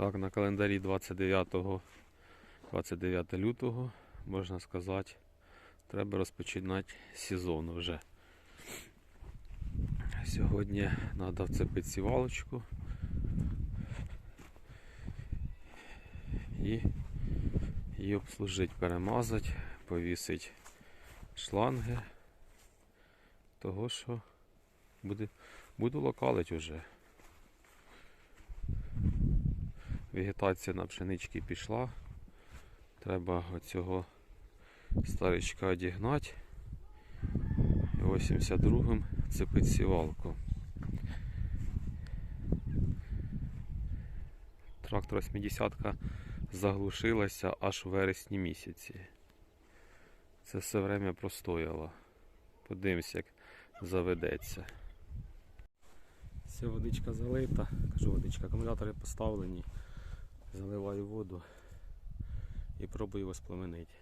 Так, на календарі 29, 29 лютого, можна сказати, треба розпочинати сезон вже. Сьогодні треба вцепити сівалочку і її обслужити, перемазати, повісити шланги. Того, що буде, буду локалить уже. Вегетація на пшенички пішла. Треба оцього старичка одігнати. 82-м цепить сівалку. Трактор 80-ка заглушилася аж в вересні місяці. Це все время простояло. Подивимось, як заведеться. Все, водичка залита. Кажу, водичка, акумулятори поставлені. Заливаю воду і пробую воспламенити.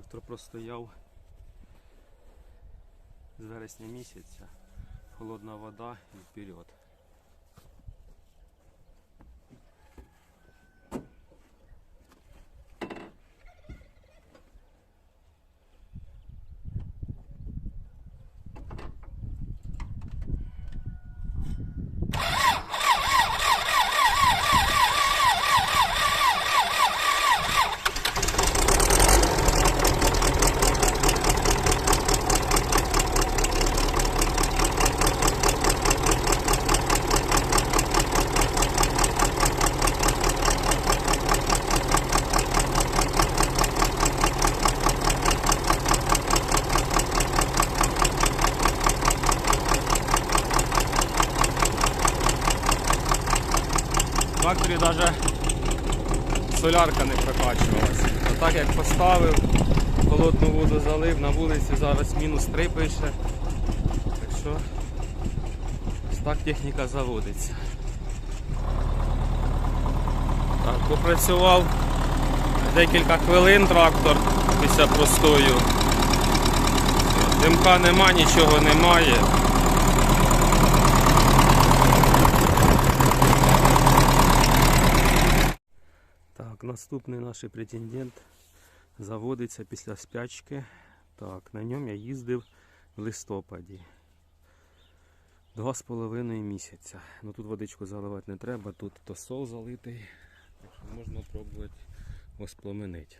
Трактор простояв з вересня місяця. Холодна вода і вперед. Тракторі навіть солярка не прокачувалася. А так як поставив, холодну воду залив, на вулиці зараз мінус 3 пише. Так що ось так техніка заводиться. Так, попрацював декілька хвилин трактор після простою. Димка нема, нічого немає. Так, наступний наш претендент заводиться після спячки. Так, на ньому я їздив в листопаді. Два з половиною місяця. Ну тут водичку заливати не треба, тут тосол залитий. Так що можна пробувати воспламенити.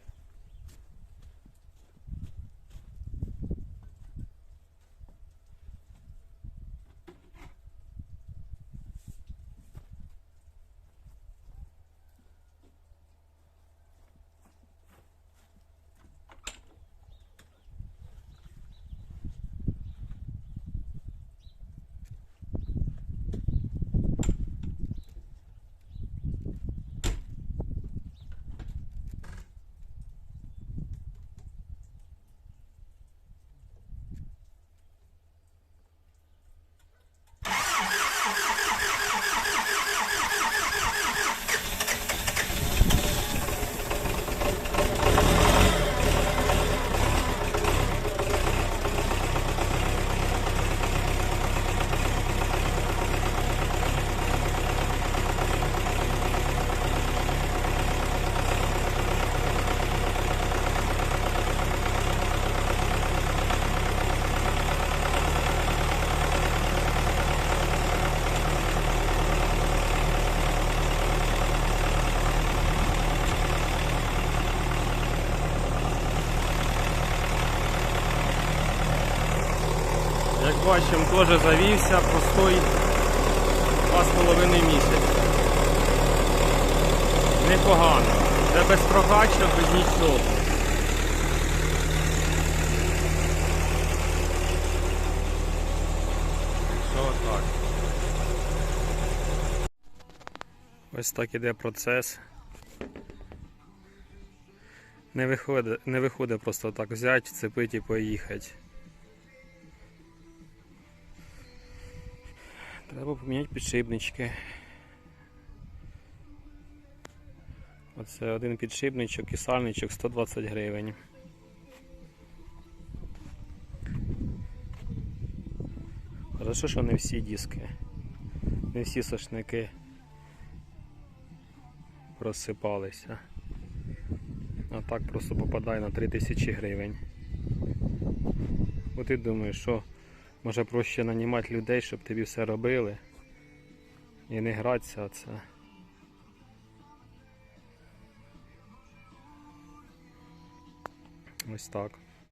Бачимо, теж завівся простой 2,5 місяця. Непогано. Це без прокачок, без нічого. Ось так іде процес. Не виходить, не виходить просто так взяти, вцепити і поїхати. Треба поміняти підшипнички. Оце один підшипничок і сальничок 120 гривень. Хорошо, що не всі диски, не всі сошники розсипалися. А так просто попадає на 3000 гривень. От ти думаєш, що може проще нанімати людей, щоб тобі все робили і не гратися це. Ось так.